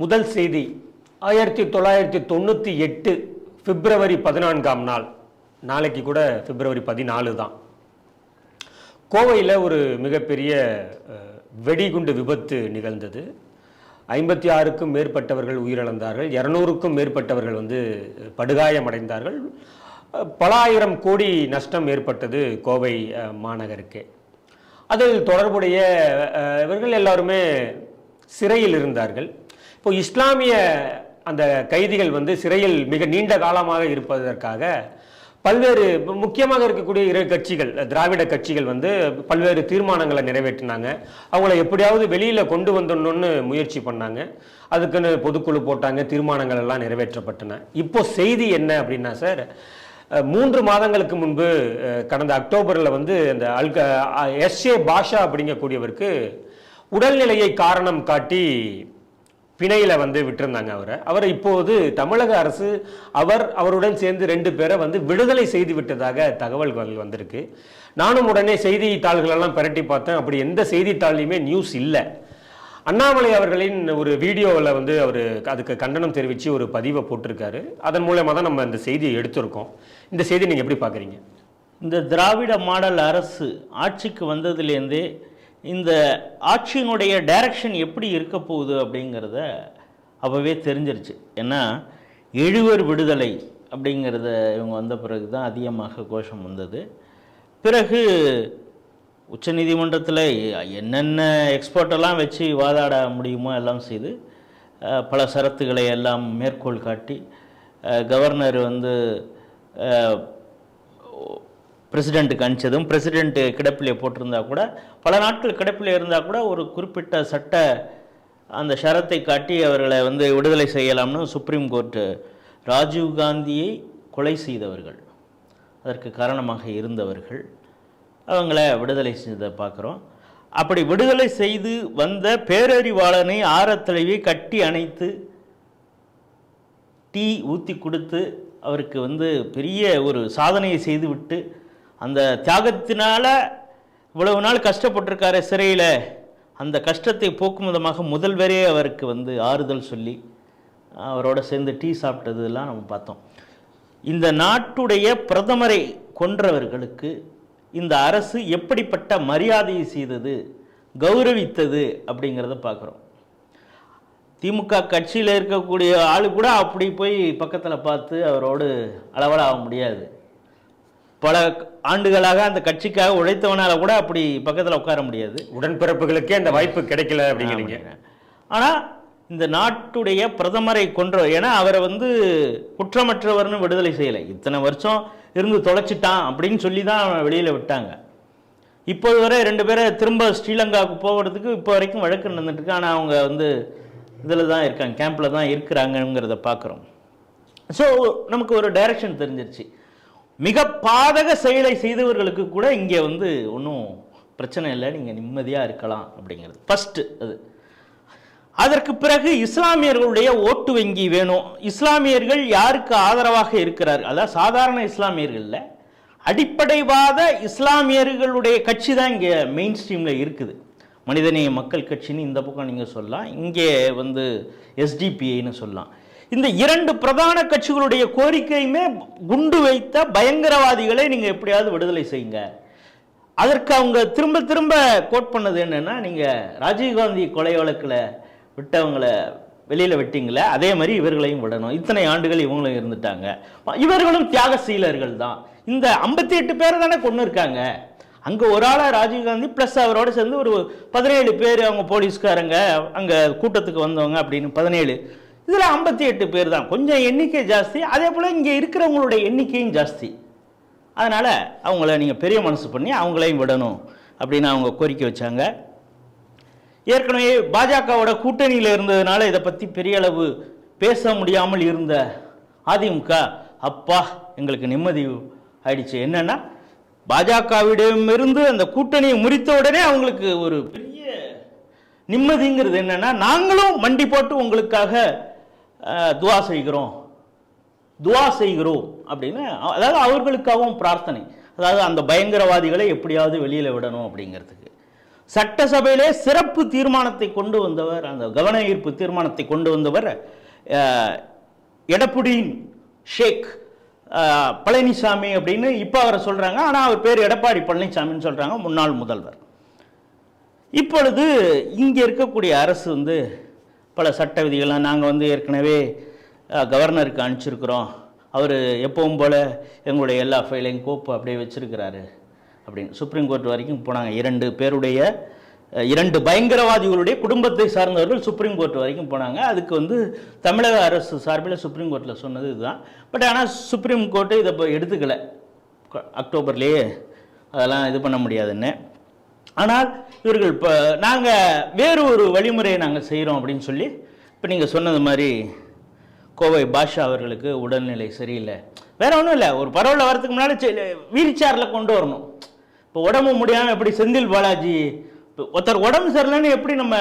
முதல் செய்தி ஆயிரத்தி தொள்ளாயிரத்தி தொண்ணூற்றி எட்டு பிப்ரவரி பதினான்காம் நாள். நாளைக்கு கூட பிப்ரவரி பதினாலு தான். கோவையில் ஒரு மிகப்பெரிய வெடிகுண்டு விபத்து நிகழ்ந்தது. ஐம்பத்தி ஆறுக்கும் மேற்பட்டவர்கள் உயிரிழந்தார்கள். இரநூறுக்கும் மேற்பட்டவர்கள் வந்து படுகாயமடைந்தார்கள். பல ஆயிரம் கோடி நஷ்டம் ஏற்பட்டது கோவை மாநகருக்கு. அதில் தொடர்புடைய இவர்கள் எல்லாருமே சிறையில் இருந்தார்கள். இப்போ இஸ்லாமிய அந்த கைதிகள் வந்து சிறையில் மிக நீண்ட காலமாக இருப்பதற்காக பல்வேறு முக்கியமாக இருக்கக்கூடிய இரு கட்சிகள் திராவிட கட்சிகள் வந்து பல்வேறு தீர்மானங்களை நிறைவேற்றினாங்க. அவங்கள எப்படியாவது வெளியில் கொண்டு வந்துடணும்னு முயற்சி பண்ணாங்க. அதுக்குன்னு பொதுக்குழு போட்டாங்க தீர்மானங்கள் எல்லாம் நிறைவேற்றப்பட்டன. இப்போ செய்தி என்ன அப்படின்னா சார் மூன்று மாதங்களுக்கு முன்பு கடந்த அக்டோபரில் வந்து அந்த அல்க எஸ்ஏ பாஷா அப்படிங்கக்கூடியவருக்கு உடல்நிலையை காரணம் காட்டி பிணையில் வந்து விட்டிருந்தாங்க அவரை. அவரை இப்போது தமிழக அரசு அவர் அவருடன் சேர்ந்து ரெண்டு பேரை வந்து விடுதலை செய்து விட்டதாக தகவல்கள் வந்திருக்கு. நானும் உடனே செய்தித்தாள்களெல்லாம் பிரட்டி பார்த்தேன். அப்படி எந்த செய்தித்தாள்லையுமே நியூஸ் இல்லை. அண்ணாமலை அவர்களின் ஒரு வீடியோவில் வந்து அவர் அதுக்கு கண்டனம் தெரிவித்து ஒரு பதிவை போட்டிருக்காரு. அதன் மூலயமா தான் நம்ம இந்த செய்தியை எடுத்திருக்கோம். இந்த செய்தி நீங்கள் எப்படி பார்க்குறீங்க? இந்த திராவிட மாடல் அரசு ஆட்சிக்கு வந்ததுலேருந்தே இந்த ஆட்சியினுடைய டைரக்ஷன் எப்படி இருக்க போகுது அப்படிங்கிறத அப்போவே தெரிஞ்சிருச்சு. ஏன்னா எழுவர் விடுதலை அப்படிங்கிறத இவங்க வந்த பிறகு தான் அதிகமாக கோஷம் வந்தது. பிறகு உச்சநீதிமன்றத்தில் என்னென்ன எக்ஸ்பர்ட்டெல்லாம் வச்சு வாதாட முடியுமோ எல்லாம் செய்து பல சரத்துக்களை எல்லாம் மேற்கோள் காட்டி கவர்னர் வந்து பிரசிடெண்ட்டுக்கு அனுப்பிச்சதும் பிரசிடெண்ட்டு கிடப்பிலே போட்டிருந்தா கூட பல நாட்கள் கிடப்பிலே இருந்தால் கூட ஒரு குறிப்பிட்ட சட்ட அந்த ஷரத்தை காட்டி அவர்களை வந்து விடுதலை செய்யலாம்னு சுப்ரீம் கோர்ட்டு ராஜீவ் காந்தியை கொலை செய்தவர்கள். அதற்கு காரணமாக இருந்தவர்கள். அவங்கள விடுதலை செய்ததை பார்க்குறோம். அப்படி விடுதலை செய்து வந்த பேரறிவாளனை ஆரத்தழுவி கட்டி அணைத்து டீ ஊற்றி கொடுத்து அவருக்கு வந்து பெரிய ஒரு சாதனையை செய்துவிட்டு அந்த தியாகத்தினால் இவ்வளவு நாள் கஷ்டப்பட்டிருக்காரு சிறையில். அந்த கஷ்டத்தை போக்கும் விதமாக முதல்வரே அவருக்கு வந்து ஆறுதல் சொல்லி அவரோட சேர்ந்து டீ சாப்பிட்டதெல்லாம் நம்ம பார்த்தோம். இந்த நாட்டுடைய பிரதமரை கொன்றவர்களுக்கு இந்த அரசு எப்படிப்பட்ட மரியாதையை செய்தது கௌரவித்தது அப்படிங்கிறத பார்க்குறோம். திமுக கட்சியில் இருக்கக்கூடிய ஆள் கூட அப்படி போய் பக்கத்தில் பார்த்து அவரோடு அளவலாக முடியாது. பல ஆண்டுகளாக அந்த கட்சிக்காக உழைத்தவனால கூட அப்படி பக்கத்தில் உட்கார முடியாது. உடன்பிறப்புகளுக்கே அந்த வாய்ப்பு கிடைக்கல அப்படிங்கிறீங்க. ஆனால் இந்த நாட்டுடைய பிரதமரை கொன்ற ஏன்னா அவரை வந்து குற்றமற்றவர்னு விடுதலை செய்யலை. இத்தனை வருஷம் இருந்து தொலைச்சிட்டான் அப்படின்னு சொல்லி தான் வெளியில் விட்டாங்க. இப்போது வரை ரெண்டு பேரை திரும்ப ஸ்ரீலங்காவுக்கு போகிறதுக்கு இப்போ வரைக்கும் வழக்கு நடந்துட்டு இருக்கு. ஆனால் அவங்க வந்து இதில் தான் இருக்காங்க கேம்பில் தான் இருக்கிறாங்கங்கிறத பார்க்குறோம் ஸோ நமக்கு ஒரு டைரக்ஷன் தெரிஞ்சிருச்சு. மிக பாதக செயலை செய்தவர்களுக்கு கூட இங்கே வந்து ஒன்றும் பிரச்சனை இல்லை நீங்கள் நிம்மதியாக இருக்கலாம் அப்படிங்கிறது. ஃபஸ்ட்டு அது. அதற்கு பிறகு இஸ்லாமியர்களுடைய ஓட்டு வங்கி வேணும். இஸ்லாமியர்கள் யாருக்கு ஆதரவாக இருக்கிறார்கள் அதாவது சாதாரண இஸ்லாமியர்களில் அடிப்படைவாத இஸ்லாமியர்களுடைய கட்சி தான் இங்கே மெயின் ஸ்ட்ரீமில் இருக்குது. மனிதநேய மக்கள் கட்சின்னு இந்த பக்கம் நீங்கள் சொல்லலாம். இங்கே வந்து எஸ்டிபிஐன்னு சொல்லலாம். இந்த இரண்டு பிரதான கட்சிகளுடைய கோரிக்கையுமே குண்டு வைத்த பயங்கரவாதிகளை நீங்கள் எப்படியாவது விடுதலை செய்யுங்க. அதற்கு அவங்க திரும்ப திரும்ப கோட் பண்ணது என்னென்னா நீங்கள் ராஜீவ்காந்தி கொலை வழக்கில் விட்டவங்களை வெளியில் விட்டீங்களே அதே மாதிரி இவர்களையும் விடணும். இத்தனை ஆண்டுகள் இவங்களும் இருந்துட்டாங்க. இவர்களும் தியாக சீலர்கள் தான். இந்த ஐம்பத்தி எட்டு பேரை தானே கொண்டு இருக்காங்க அங்கே ஒரு ஆளாக ராஜீவ்காந்தி ப்ளஸ் அவரோட சேர்ந்து ஒரு பதினேழு பேர் அவங்க போலீஸ்காரங்க அங்கே கூட்டத்துக்கு வந்தவங்க அப்படின்னு பதினேழு. இதில் ஐம்பத்தி எட்டு பேர் தான். கொஞ்சம் எண்ணிக்கை ஜாஸ்தி. அதே போல் இங்கே இருக்கிறவங்களுடைய எண்ணிக்கையும் ஜாஸ்தி. அதனால் அவங்கள நீங்கள் பெரிய மனசு பண்ணி அவங்களையும் விடணும் அப்படின்னு அவங்க கோரிக்கை வச்சாங்க. ஏற்கனவே பாஜகவோட கூட்டணியில் இருந்ததுனால இதை பற்றி பெரிய அளவு பேச முடியாமல் இருந்த அதிமுக அப்பா எங்களுக்கு நிம்மதி ஆயிடுச்சு. என்னென்னா பாஜகவிடமிருந்து அந்த கூட்டணியை முறித்த உடனே அவங்களுக்கு ஒரு பெரிய நிம்மதிங்கிறது என்னென்னா நாங்களும் மண்டி போட்டு உங்களுக்காக துவா செய்கிறோம். துவா செய்கிறோம் அப்படின்னு அதாவது அவர்களுக்காகவும் பிரார்த்தனை. அதாவது அந்த பயங்கரவாதிகளை எப்படியாவது வெளியில் விடணும் அப்படிங்கிறதுக்கு. சட்டசபையிலே சிறப்பு தீர்மானத்தை கொண்டு வந்தவர் அந்த கவன ஈர்ப்பு தீர்மானத்தை கொண்டு வந்தவர் எடப்புடியின் ஷேக் பழனிசாமி அப்படின்னு இப்போ அவரை சொல்கிறாங்க ஆனால் அவர் பேர் எடப்பாடி பழனிசாமின்னு சொல்கிறாங்க முன்னாள் முதல்வர். இப்பொழுது இங்கே இருக்கக்கூடிய அரசு வந்து பல சட்ட விதிகள்லாம் நாங்கள் வந்து ஏற்கனவே கவர்னருக்கு அனுப்பிச்சிருக்கிறோம். அவர் எப்பவும் போல் எங்களுடைய எல்லா ஃபைலையும் கோப்பு அப்படியே வச்சுருக்கிறாரு. அப்படின்னு சுப்ரீம் கோர்ட் வரைக்கும் போனாங்க. இரண்டு பேருடைய இரண்டு பயங்கரவாதிகளுடைய குடும்பத்தை சார்ந்தவர்கள் சுப்ரீம் கோர்ட் வரைக்கும் போனாங்க. அதுக்கு வந்து தமிழக அரசு சார்பில் சுப்ரீம் கோர்ட்டில் சொன்னது இதுதான். பட் ஆனால் சுப்ரீம் கோர்ட்டு இதை இப்போ எடுத்துக்கலை. அக்டோபர்லேயே அதெல்லாம் இது பண்ண முடியாதுன்னு. ஆனால் இவர்கள் இப்போ நாங்கள் வேறு ஒரு வழிமுறையை நாங்கள் செய்கிறோம் அப்படின்னு சொல்லி இப்போ நீங்கள் சொன்னது மாதிரி கோவை பாஷா அவர்களுக்கு உடல்நிலை சரியில்லை. வேற ஒன்றும் இல்லை ஒரு பரவாயில்ல வரதுக்கு முன்னாடி வீல் சேரில் கொண்டு வரணும். இப்போ உடம்பு முடியாமல் எப்படி செந்தில் பாலாஜி ஒருத்தர் உடம்பு சரியில்லைன்னு எப்படி நம்ம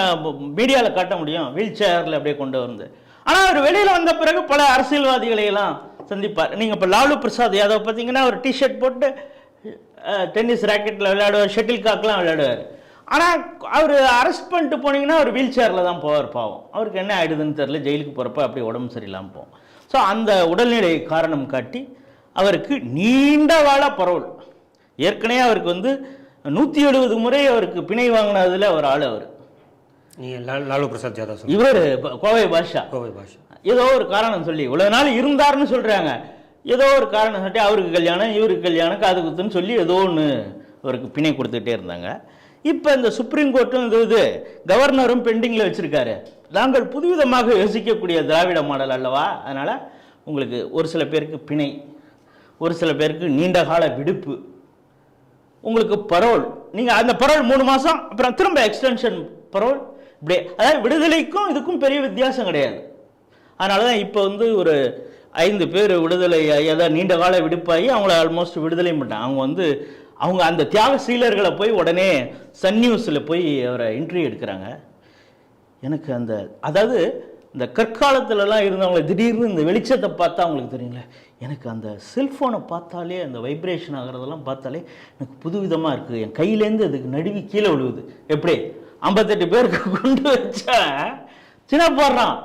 மீடியாவில் காட்ட முடியும்? வீல் சேரில் அப்படியே கொண்டு வந்து ஆனால் அவர் வெளியில் வந்த பிறகு பல அரசியல்வாதிகளையெல்லாம் சந்திப்பார். நீங்கள் இப்போ லாலு பிரசாத் யாதவ் பார்த்தீங்கன்னா ஒரு டிஷர்ட் போட்டு டென்னிஸ் ராக்கெட்டில் விளையாடுவார் ஷட்டில் காக்லாம் விளையாடுவார். ஆனால் அவர் அரெஸ்ட் பண்ணிட்டு போனீங்கன்னா அவர் வீல் சேரில் தான் போவார் பாவம். அவருக்கு என்ன ஆயிடுதுன்னு தெரியல ஜெயிலுக்கு போகிறப்ப அப்படியே உடம்பு சரியில்லாமல் போகும். ஸோ அந்த உடல்நிலை காரணம் காட்டி அவருக்கு நீண்ட கால பரவல். ஏற்கனவே அவருக்கு வந்து நூற்றி எழுபது முறை அவருக்கு பிணை வாங்கினதுல ஒரு ஆள் அவர். லாலு பிரசாத் யாதவ் இவர் கோவை பாஷா. கோவை பாஷா. ஏதோ ஒரு காரணம் சொல்லி இவ்வளவு நாள் இருந்தாருன்னு சொல்றாங்க. ஏதோ ஒரு காரணம் சாட்டி அவருக்கு கல்யாணம் இவருக்கு கல்யாணம் காது குத்துன்னு சொல்லி ஏதோ ஒன்று அவருக்கு பிணை கொடுத்துட்டே இருந்தாங்க. இப்போ இந்த சுப்ரீம் கோர்ட்டும் இது இது கவர்னரும் பெண்டிங்கில் வச்சுருக்காரு. நாங்கள் புதுவிதமாக யோசிக்கக்கூடிய திராவிட மாடல் அல்லவா? அதனால் உங்களுக்கு ஒரு சில பேருக்கு பிணை ஒரு சில பேருக்கு நீண்ட கால விடுப்பு உங்களுக்கு பரோல் நீங்கள் அந்த பரோல் மூணு மாதம் அப்புறம் திரும்ப எக்ஸ்டென்ஷன் பரோல் இப்படியே அதாவது விடுதலைக்கும் இதுக்கும் பெரிய வித்தியாசம் கிடையாது. அதனால தான் இப்போ வந்து ஒரு ஐந்து பேர் விடுதலை ஏதாவது நீண்ட கால விடுப்பாகி அவங்கள ஆல்மோஸ்ட் விடுதலை பண்ணிட்டாங்க. அவங்க வந்து அவங்க அந்த தியாக சீலர்களை போய் உடனே சன் நியூஸில் போய் அவரை இன்டர்வியூ எடுக்கிறாங்க. எனக்கு அந்த அதாவது இந்த கற்காலத்துலலாம் இருந்தவங்க திடீர்னு இந்த வெளிச்சத்தை பார்த்தா அவங்களுக்கு தெரியுங்களே. எனக்கு அந்த செல்ஃபோனை பார்த்தாலே அந்த வைப்ரேஷன் ஆகிறதெல்லாம் பார்த்தாலே எனக்கு புதுவிதமாக இருக்குது என் கையிலேருந்து அதுக்கு நடுவி கீழே விழுவுது. எப்படி? ஐம்பத்தெட்டு பேருக்கு கொண்டு வச்சா சின்ன போடுறான்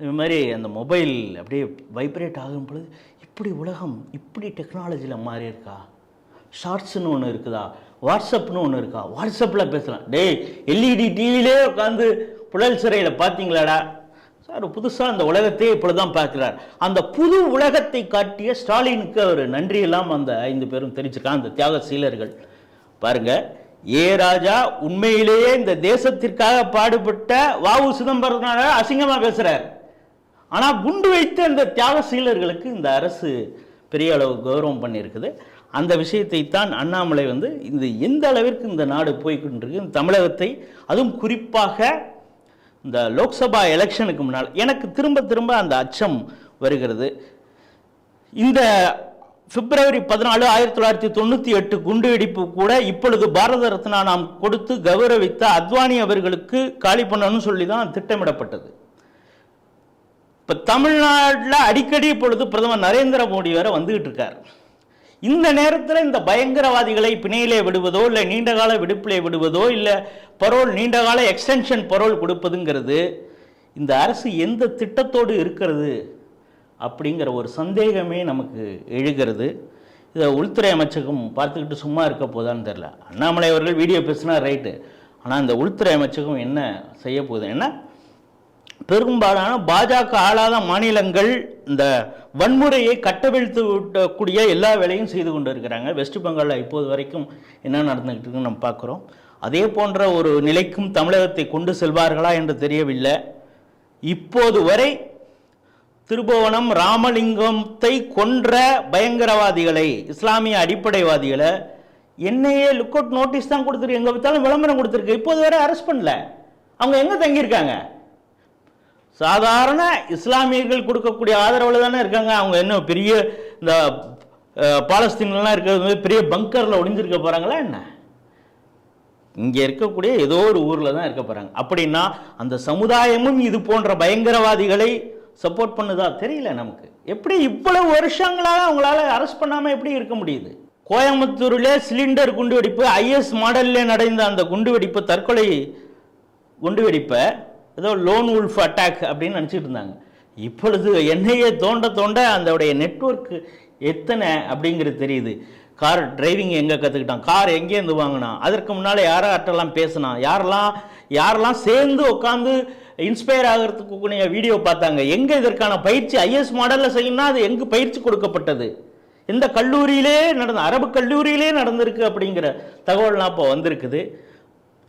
இது மாதிரி அந்த மொபைல் அப்படியே வைப்ரேட் ஆகும் பொழுது இப்படி உலகம் இப்படி டெக்னாலஜியில் மாறி இருக்கா? ஷார்ட்ஸ்னு ஒன்று இருக்குதா? வாட்ஸ்அப்னு ஒன்று இருக்கா? வாட்ஸ்அப்பில் பேசலாம். டேய் எல்இடி டிவிலே உட்காந்து புழல் சிறையில் பார்த்தீங்களாடா சார் புதுசாக அந்த உலகத்தையே இப்படி தான் பார்க்கிறார். அந்த புது உலகத்தை காட்டிய ஸ்டாலினுக்கு அவர் நன்றி அந்த ஐந்து பேரும் தெரிஞ்சுக்கான் அந்த தியாக சீலர்கள். பாருங்க ஏ ராஜா உண்மையிலேயே இந்த தேசத்திற்காக பாடுபட்ட வாவு சிதம்பரனால அசிங்கமாக பேசுகிறார் ஆனால் குண்டு வைத்த இந்த தியாக சீலர்களுக்கு இந்த அரசு பெரிய அளவு கௌரவம் பண்ணியிருக்குது. அந்த விஷயத்தை தான் அண்ணாமலை வந்து இந்த எந்த அளவிற்கு இந்த நாடு போய்கொண்டிருக்கு தமிழகத்தை அதுவும் குறிப்பாக இந்த லோக்சபா எலெக்ஷனுக்கு முன்னால் எனக்கு திரும்ப திரும்ப அந்த அச்சம் வருகிறது. இந்த பிப்ரவரி பதினாலு ஆயிரத்தி தொள்ளாயிரத்தி தொண்ணூற்றி எட்டு குண்டுவெடிப்பு கூட இப்பொழுது பாரத ரத்னா நாம் கொடுத்து கௌரவித்த அத்வானி அவர்களுக்கு காலி பண்ணணும்னு சொல்லி தான் திட்டமிடப்பட்டது. இப்போ தமிழ்நாட்டில் அடிக்கடி இப்பொழுது பிரதமர் நரேந்திர மோடி வேற வந்துகிட்டு இருக்கார். இந்த நேரத்தில் இந்த பயங்கரவாதிகளை பிணையிலே விடுவதோ இல்லை நீண்டகால விடுப்பிலே விடுவதோ இல்லை பரோல் நீண்டகால எக்ஸ்டென்ஷன் பரோல் கொடுப்பதுங்கிறது இந்த அரசு எந்த திட்டத்தோடு இருக்கிறது அப்படிங்கிற ஒரு சந்தேகமே நமக்கு எழுகிறது. இதை உள்துறை அமைச்சகம் பார்த்துக்கிட்டு சும்மா இருக்க போதான்னு தெரில அண்ணாமலை அவர்கள் வீடியோ பேசினா ரைட்டு. ஆனால் இந்த உள்துறை அமைச்சகம் என்ன செய்ய போகுது? ஏன்னா பெரும்பாலான பாஜக ஆளாத மாநிலங்கள் இந்த வன்முறையை கட்டவிழ்த்து விடக்கூடிய எல்லா வேலையும் செய்து கொண்டு இருக்கிறாங்க வெஸ்ட் பெங்காலில் இப்போது வரைக்கும் என்ன நடந்துகிட்டு இருக்குன்னு நம்ம பார்க்குறோம். அதே போன்ற ஒரு நிலைக்கும் தமிழகத்தை கொண்டு செல்வார்களா என்று தெரியவில்லை. இப்போது வரை திருபுவனம் ராமலிங்கத்தை கொன்ற பயங்கரவாதிகளை இஸ்லாமிய அடிப்படைவாதிகளை என்னையே லுக் அவுட் நோட்டீஸ் தான் கொடுத்துருக்கு. எங்கே பார்த்தாலும் விளம்பரம் கொடுத்துருக்கு. இப்போது வரை அரெஸ்ட் பண்ணல. அவங்க எங்கே தங்கியிருக்காங்க? சாதாரண இஸ்லாமியர்கள் கொடுக்கக்கூடிய ஆதரவில் தானே இருக்காங்க. அவங்க என்ன பெரிய இந்த பாலஸ்தீன்லாம் இருக்கிறது வந்து பெரிய பங்கரில் ஒளிஞ்சிருக்க போகிறாங்களா என்ன? இங்கே இருக்கக்கூடிய ஏதோ ஒரு ஊரில் தான் இருக்க போகிறாங்க அப்படின்னா அந்த சமுதாயமும் இது போன்ற பயங்கரவாதிகளை சப்போர்ட் பண்ணுதா? தெரியல நமக்கு. எப்படி இவ்வளவு வருஷங்களாக அவங்களால அரெஸ்ட் பண்ணாமல் எப்படி இருக்க முடியுது? கோயம்புத்தூரில் சிலிண்டர் குண்டுவெடிப்பு ஐஎஸ் மாடலில் நடந்த அந்த குண்டுவெடிப்பு தற்கொலை குண்டுவெடிப்பை ஏதோ லோன் உல்ஃப் அட்டாக் அப்படின்னு நினச்சிட்டு இருந்தாங்க. இப்பொழுது என்னையே தோண்ட தோண்ட அதோடைய நெட்வொர்க் எத்தனை அப்படிங்கிறது தெரியுது. கார் டிரைவிங் எங்கே கற்றுக்கிட்டான் கார் எங்கேருந்து வாங்கினான்? அதற்கு முன்னால் யாராட்டெல்லாம் பேசினான்? யாரெல்லாம் யாரெல்லாம் சேர்ந்து உட்காந்து இன்ஸ்பயர் ஆகிறதுக்கு கூடிய வீடியோ பார்த்தாங்க. எங்கே இதற்கான பயிற்சி ஐஎஸ் மாடலில் செய்யணும்னா அது எங்கே பயிற்சி கொடுக்கப்பட்டது? எந்த கல்லூரியிலே நடந்த அரபு கல்லூரியிலே நடந்திருக்கு அப்படிங்கிற தகவல்லாம் இப்போ வந்திருக்குது.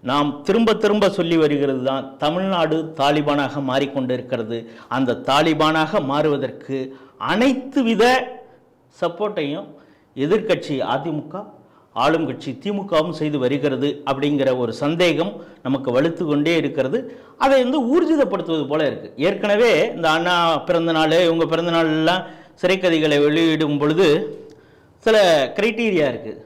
நாம் திரும்ப திரும்ப சொல்லி வருகிறது தான் தமிழ்நாடு தாலிபானாக மாறிக்கொண்டிருக்கிறது. அந்த தாலிபானாக மாறுவதற்கு அனைத்து வித சப்போர்ட்டையும் எதிர்க்கட்சி அதிமுக ஆளும் கட்சி திமுகவும் செய்து வருகிறது அப்படிங்கிற ஒரு சந்தேகம் நமக்கு வலுத்து கொண்டே இருக்கிறது. அதை வந்து ஊர்ஜிதப்படுத்துவது போல இருக்குது ஏற்கனவே இந்த அண்ணா பிறந்தநாள் இவங்க பிறந்தநாள்லாம் சிறைக்கதைகளை வெளியிடும் பொழுது சில க்ரைட்டீரியா இருக்குது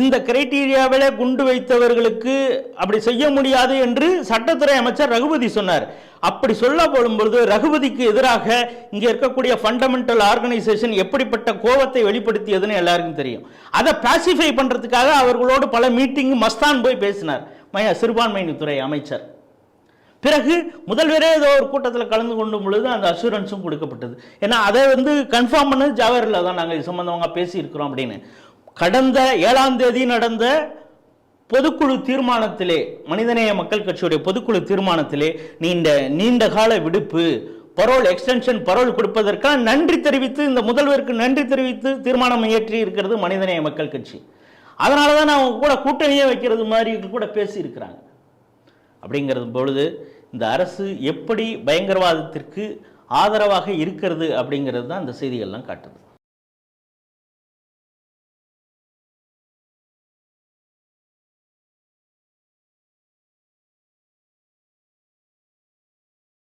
இந்த கிரைட்டீரியாவில் குண்டு வைத்தவர்களுக்கு அப்படி செய்ய முடியாது என்று சட்டத்துறை அமைச்சர் ரகுபதி சொன்னார். அப்படி சொல்ல பொழுது ரகுபதிக்கு எதிராக இங்கே இருக்கக்கூடிய ஃபண்டமெண்டல் ஆர்கனைசேஷன் எப்படிப்பட்ட கோபத்தை வெளிப்படுத்தியதுன்னு எல்லாருக்கும் தெரியும். அதை பாசிஃபை பண்ணுறதுக்காக அவர்களோடு பல மீட்டிங் மஸ்தான் போய் பேசினார். மய சிறுபான்மையினத்துறை அமைச்சர். பிறகு முதல்வரே ஏதோ ஒரு கூட்டத்தில் கலந்து கொண்டும் பொழுது அந்த அசூரன்ஸும் கொடுக்கப்பட்டது. ஏன்னா அதை வந்து கன்ஃபார்ம் பண்ணது ஜவஹர்லால் தான். நாங்கள் இது சம்மந்தமாக பேசியிருக்கிறோம் அப்படின்னு. கடந்த ஏழாம் தேதி நடந்த பொதுக்குழு தீர்மானத்திலே மனிதநேய மக்கள் கட்சியுடைய பொதுக்குழு தீர்மானத்திலே நீண்ட நீண்ட கால விடுப்பு பரோல் எக்ஸ்டென்ஷன் பரோல் கொடுப்பதற்காக நன்றி தெரிவித்து இந்த முதல்வருக்கு நன்றி தெரிவித்து தீர்மானம் இயற்றி இருக்கிறது மனிதநேய மக்கள் கட்சி. அதனால தான் அவங்க கூட கூட்டணியே வைக்கிறது மாதிரி கூட பேசியிருக்கிறாங்க. அப்படிங்கிறது பொழுது இந்த அரசு எப்படி பயங்கரவாதத்திற்கு ஆதரவாக இருக்கிறது அப்படிங்கிறது தான் இந்த செய்திகள்லாம் காட்டுது.